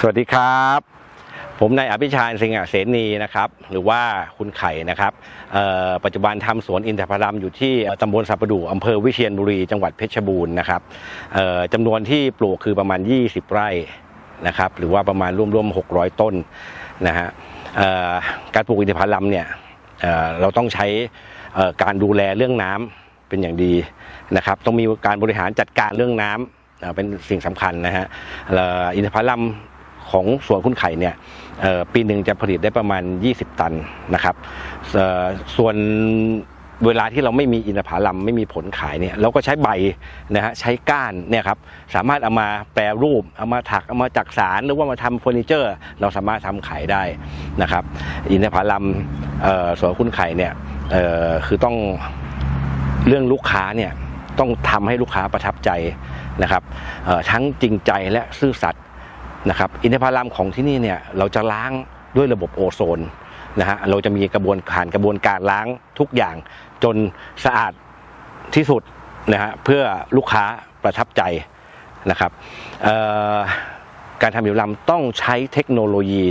สวัสดีครับ ผมนายอภิชาญสิงห์เสนีนะครับ หรือว่าคุณไข่นะครับปัจจุบันทำสวนอินทผลัมอยู่ที่ตำบลสับปะดูอำเภอวิเชียรบุรีจังหวัดเพชรบูรณ์นะครับจำนวนที่ปลูกคือประมาณ 20 ไร่นะครับ หรือว่าประมาณร่วมๆ 600 ต้นนะฮะการปลูกอินทผลัมเนี่ยเเราต้องใช้การดูแลเรื่องน้ำเป็นอย่างดีนะครับ ต้องมีการบริหารจัดการเรื่องน้ำเอ่อเป็นสิ่งสำคัญนะฮะอินทผลัม ของสวนคุณไข่เนี่ยปีหนึ่งจะผลิตได้ประมาณ 20 ตันนะครับส่วนเวลาที่เราไม่มีอินทผลัมไม่มีผลขายเนี่ยเราก็ใช้ใบนะฮะใช้ก้านเนี่ยครับสามารถเอามาแปรรูปเอามาถักเอามาจักสารหรือว่ามาทำเฟอร์นิเจอร์ เราสามารถทำขายได้นะครับ อินทผลัมสวนคุณไข่เนี่ยคือต้องเรื่องลูกค้าเนี่ยต้องทำให้ลูกค้าประทับใจนะครับทั้งจริงใจและซื่อสัตย์ นะครับอินทผลัมของที่นี่เนี่ยเราจะล้างด้วยระบบโอโซนนะฮะเราจะมีกระบวนผ่านกระบวนการล้างทุกอย่างจนสะอาดที่สุดนะฮะเพื่อลูกค้าประทับใจนะครับการทำอินทผลัมต้องใช้เทคโนโลยี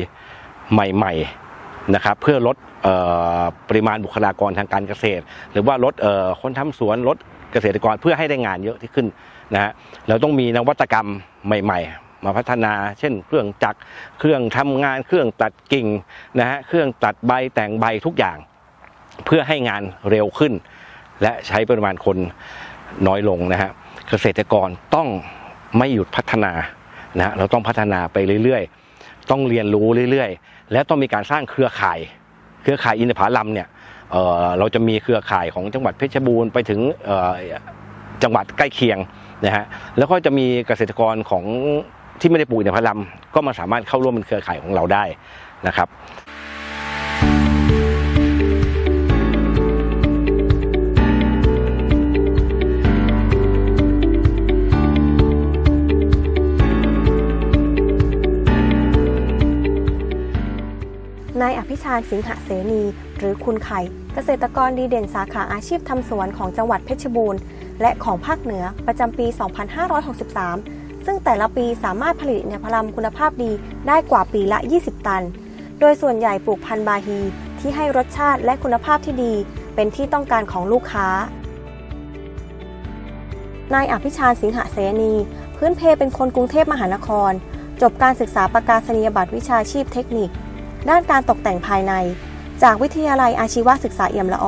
ใหม่ๆนะครับเพื่อลดออปริมาณบุคลากรทางการเกษตร หรือว่าลดคนทำสวนลดเกษตรกรเพื่อให้ได้งานเยอะที่ขึ้นนะฮะเราต้องมีนวัตกรรมใหม่ ๆ มาพัฒนา เช่น เครื่องจักรเครื่องทำงาน เครื่องตัดกิ่งนะฮะเครื่องตัดใบแต่งใบทุกอย่าง เพื่อให้งานเร็วขึ้น และใช้ปริมาณคนน้อยลงนะฮะเกษตรกรต้องไม่หยุดพัฒนานะเราต้องพัฒนาไปเรื่อยๆ ต้องเรียนรู้เรื่อยๆ และต้องมีการสร้างเครือข่าย เครือข่ายอินทผลัมเนี่ยเเราจะมีเครือข่ายของจังหวัดเพชรบูรณ์ไปถึงจังหวัดใกล้เคียงนะฮะแล้วก็จะมีเกษตรกรของ ที่ไม่ได้ปลูกอินทผลัมก็มาสามารถเข้าร่วมเป็นเครือข่ายของเราได้นะครับนายอภิชาญสิงหเสนี หรือคุณไข่ เกษตรกรดีเด่นสาขาอาชีพทำสวนของจังหวัดเพชรบูรณ์ และของภาคเหนือประจำปี 2563 ซึ่งแต่ละปีสามารถผลิตอินทผลัมคุณภาพดีได้กว่าปีละ 20 ตัน โดยส่วนใหญ่ปลูกพันธุ์บาฮีที่ให้รสชาติและคุณภาพที่ดี เป็นที่ต้องการของลูกค้า นายอภิชาญสิงหเสนีพื้นเพเป็นคนกรุงเทพมหานคร จบการศึกษาประกาศนียบัตรวิชาชีพเทคนิค ด้านการตกแต่งภายใน จากวิทยาลัยอาชีวศึกษาเอี่ยมละอ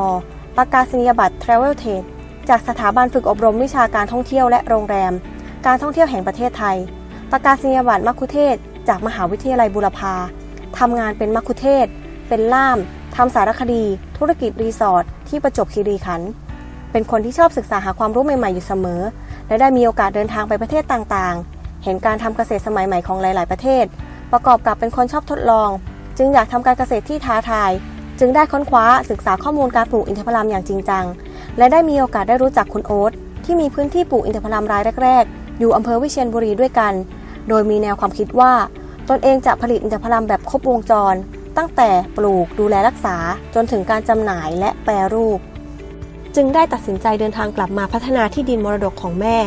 ประกาศนียบัตร Travel t a d e จากสถาบันฝึกอบรมวิชาการท่องเที่ยวและโรงแรม การท่องเที่ยวแห่งประเทศไทย ประกาศนียบัตรมัคคุเทศก์จากมหาวิทยาลัยบุรพาทำงานเป็นมัคคุเทศก์เป็นล่ามทำสารคดี ธุรกิจรีสอร์ทที่ประจบคีรีขันธ์เป็นคนที่ชอบศึกษาหาความรู้ใหม่ๆอยู่เสมอ และได้มีโอกาสเดินทางไปประเทศต่างๆ เห็นการทำเกษตรสมัยใหม่ของหลายๆประเทศ ประกอบกับเป็นคนชอบทดลอง จึงอยากทำการเกษตรที่ท้าทาย จึงได้ค้นคว้าศึกษาข้อมูลการปลูกอินทผลัมอย่างจริงจัง และได้มีโอกาสได้รู้จักคุณโอ๊ตที่มีพื้นที่ปลูกอินทผลัมรายแรก อยู่อำเภอวิเชียรบุรีด้วยกัน โดยมีแนวความคิดว่า ตนเองจะผลิตอินทผลัมแบบครบวงจร ตั้งแต่ปลูกดูแลรักษาจนถึงการจำหน่ายและแปรรูป จึงได้ตัดสินใจเดินทางกลับมาพัฒนาที่ดินมรดกของแม่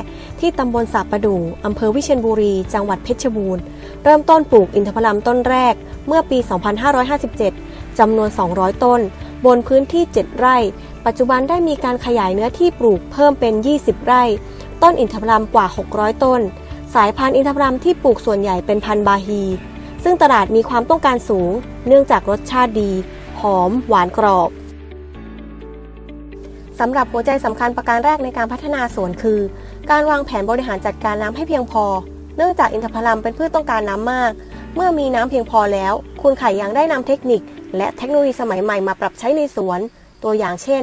ที่ตำบลสาประดู่อำเภอวิเชียรบุรี จังหวัดเพชรบูรณ์ เริ่มต้นปลูกอินทผลัมต้นแรก เมื่อปี 2557จำนวน 200 ต้น บนพื้นที่ 7 ไร่ปัจจุบันได้มีการขยายเนื้อที่ปลูกเพิ่มเป็น 20 ไร่ ต้นอินทผลัมกว่า 600 ต้น สายพันธุ์อินทผลัมที่ปลูกส่วนใหญ่เป็นพันธุ์บาฮี ซึ่งตลาดมีความต้องการสูง เนื่องจากรสชาติดี หอม หวานกรอบสำหรับหัวใจสำคัญประการแรกในการพัฒนาสวนคือ การวางแผนบริหารจัดการน้ำให้เพียงพอ เนื่องจากอินทผลัมเป็นพืชต้องการน้ำมาก เมื่อมีน้ำเพียงพอแล้ว คุณไข่ยังได้นำเทคนิค และเทคโนโลยีสมัยใหม่มาปรับใช้ในสวน ตัวอย่างเช่น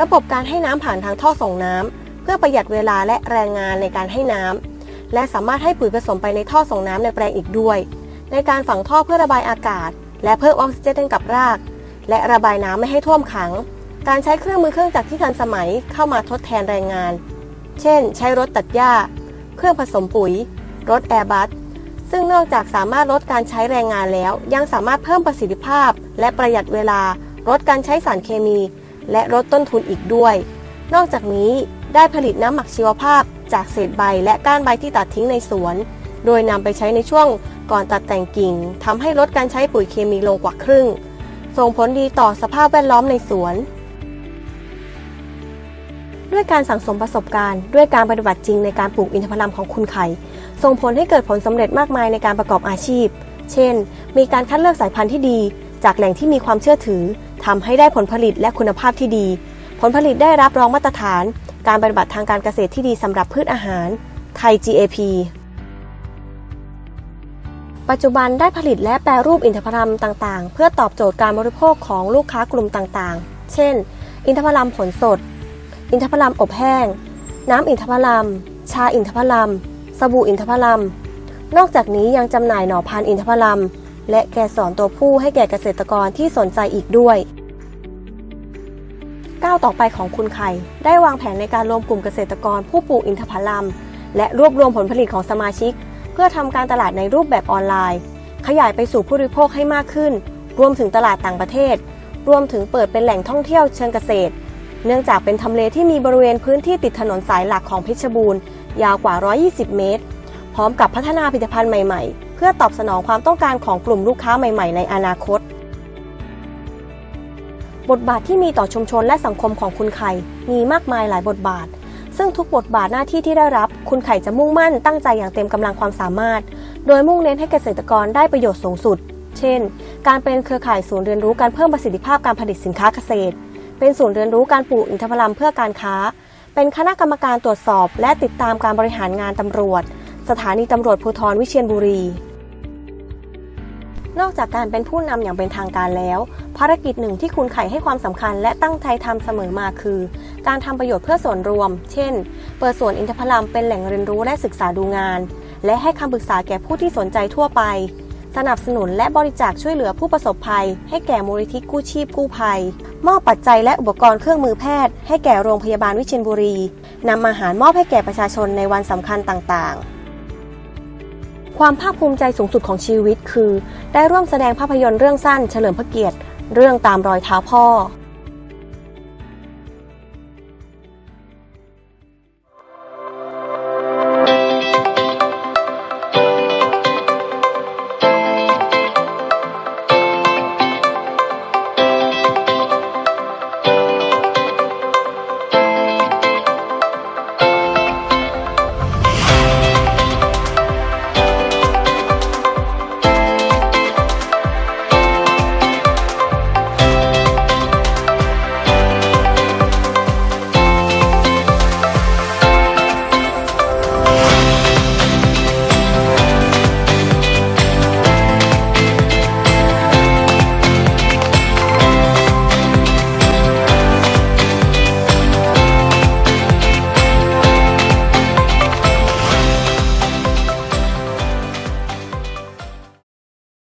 ระบบการให้น้ำผ่านทางท่อส่งน้ำ พื่อประหยัดเวลาและแรงงานในการให้น้ำและสามารถให้ปุ๋ยผสมไปในท่อส่งน้ำในแปลงอีกด้วย ในการฝังท่อเพื่อระบายอากาศ และเพิ่มออกซิเจนให้กับราก และระบายน้ำไม่ให้ท่วมขัง การใช้เครื่องมือเครื่องจักรที่ทันสมัยเข้ามาทดแทนแรงงาน เช่น ใช้รถตัดหญ้า เครื่องผสมปุ๋ย รถแอร์บัสซึ่งนอกจากสามารถลดการใช้แรงงานแล้ว ยังสามารถเพิ่มประสิทธิภาพ และประหยัดเวลาลดการใช้สารเคมี และลดต้นทุนอีกด้วย นอกจากนี้ได้ผลิตน้ำหมักชีวภาพจากเศษใบและก้านใบที่ตัดทิ้งในสวน โดยนำไปใช้ในช่วงก่อนตัดแต่งกิ่งทำให้ลดการใช้ปุ๋ยเคมีลงกว่าครึ่ง ส่งผลดีต่อสภาพแวดล้อมในสวน ด้วยการสั่งสมประสบการณ์ ด้วยการปฏิบัติจริงในการปลูกอินทผลัมของคุณไข่ส่งผลให้เกิดผลสำเร็จมากมายในการประกอบอาชีพ เช่น มีการคัดเลือกสายพันธุ์ที่ดี จากแหล่งที่มีความเชื่อถือทำให้ได้ผลผลิตและคุณภาพที่ดี ผลผลิตได้รับรองมาตรฐาน การปฏิบัติทางการเกษตรที่ดีสำหรับพืชอาหารไทย GAP ปัจจุบันได้ผลิตและแปรรูปอินทผลัมต่างๆ เพื่อตอบโจทย์การบริโภคของลูกค้ากลุ่มต่างๆ เช่น อินทผลัมผลสด อินทผลัมอบแห้ง น้ำอินทผลัม ชาอินทผลัม สบู่อินทผลัม นอกจากนี้ยังจำหน่ายหน่อพันธุ์อินทผลัม และแกสอนตัวผู้ให้แก่เกษตรกรที่สนใจอีกด้วย ก้าวต่อไปของคุณไข่ได้วางแผนในการรวมกลุ่มเกษตรกรผู้ปลูกอินทผลัม และรวบรวมผลผลิตของสมาชิก เพื่อทำการตลาดในรูปแบบออนไลน์ ขยายไปสู่ผู้บริโภคให้มากขึ้น รวมถึงตลาดต่างประเทศ รวมถึงเปิดเป็นแหล่งท่องเที่ยวเชิงเกษตร เนื่องจากเป็นทำเลที่มีบริเวณพื้นที่ติดถนนสายหลักของเพชรบูรณ์ยาวกว่า 120 เมตร พร้อมกับพัฒนาผลิตภัณฑ์ใหม่ ๆ เพื่อตอบสนองความต้องการของกลุ่มลูกค้าใหม่ ๆ ในอนาคต บทบาทที่มีต่อชุมชนและสังคมของคุณไข่มีมากมายหลายบทบาท ซึ่งทุกบทบาทหน้าที่ที่ได้รับ คุณไข่จะมุ่งมั่นตั้งใจอย่างเต็มกำลังความสามารถ โดยมุ่งเน้นให้เกษตรกรได้ประโยชน์สูงสุด เช่น การเป็นเครือข่ายศูนย์เรียนรู้การเพิ่มประสิทธิภาพการผลิตสินค้าเกษตร เป็นศูนย์เรียนรู้การปลูกอินทผลัมเพื่อการค้า เป็นคณะกรรมการตรวจสอบ และติดตามการบริหารงานตำรวจ สถานีตำรวจภูธรวิเชียรบุรี นอกจากการเป็นผู้นำอย่างเป็นทางการแล้ว ภารกิจหนึ่งที่คุณไข่ให้ความสำคัญและตั้งใจทำเสมอมาคือ การทำประโยชน์เพื่อส่วนรวม เช่น เปิดสวนอินทผลัมเป็นแหล่งเรียนรู้และศึกษาดูงาน และให้คำปรึกษาแก่ผู้ที่สนใจทั่วไป สนับสนุนและบริจาคช่วยเหลือผู้ประสบภัย ให้แก่มูลนิธิกู้ชีพกู้ภัย มอบปัจจัยและอุปกรณ์เครื่องมือแพทย์ ให้แก่โรงพยาบาลวิเชียรบุรีนำอาหารมอบให้แก่ประชาชนในวันสำคัญต่างๆ ความภาคภูมิใจสูงสุดของชีวิตคือ ได้ร่วมแสดงภาพยนตร์เรื่องสั้นเฉลิมพระเกียรติ เรื่องตามรอยเท้าพ่อ